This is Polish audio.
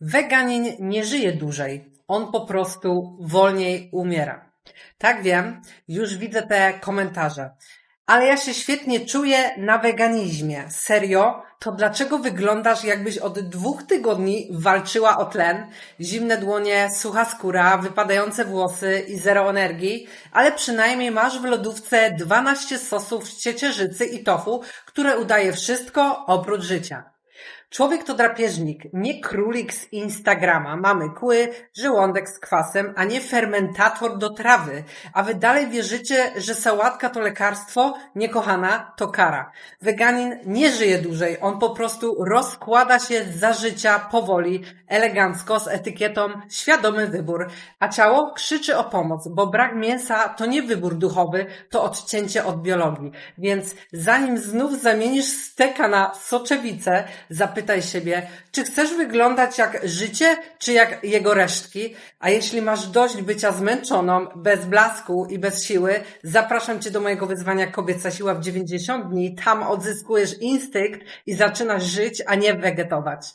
Weganin nie żyje dłużej, on po prostu wolniej umiera. Tak wiem, już widzę te komentarze. Ale ja się świetnie czuję na weganizmie. Serio? To dlaczego wyglądasz jakbyś od dwóch tygodni walczyła o tlen? Zimne dłonie, sucha skóra, wypadające włosy i zero energii, ale przynajmniej masz w lodówce 12 sosów z ciecierzycy i tofu, które udaje wszystko oprócz życia. Człowiek to drapieżnik, nie królik z Instagrama. Mamy kły, żołądek z kwasem, a nie fermentator do trawy. A wy dalej wierzycie, że sałatka to lekarstwo? Nie kochana, to kara. Weganin nie żyje dłużej, on po prostu rozkłada się za życia powoli, elegancko, z etykietą świadomy wybór. A ciało krzyczy o pomoc, bo brak mięsa to nie wybór duchowy, to odcięcie od biologii. Więc zanim znów zamienisz steka na soczewicę, zapytaj siebie, czy chcesz wyglądać jak życie, czy jak jego resztki? A jeśli masz dość bycia zmęczoną, bez blasku i bez siły, zapraszam Cię do mojego wyzwania Kobieca Siła w 90 dni. Tam odzyskujesz instynkt i zaczynasz żyć, a nie wegetować.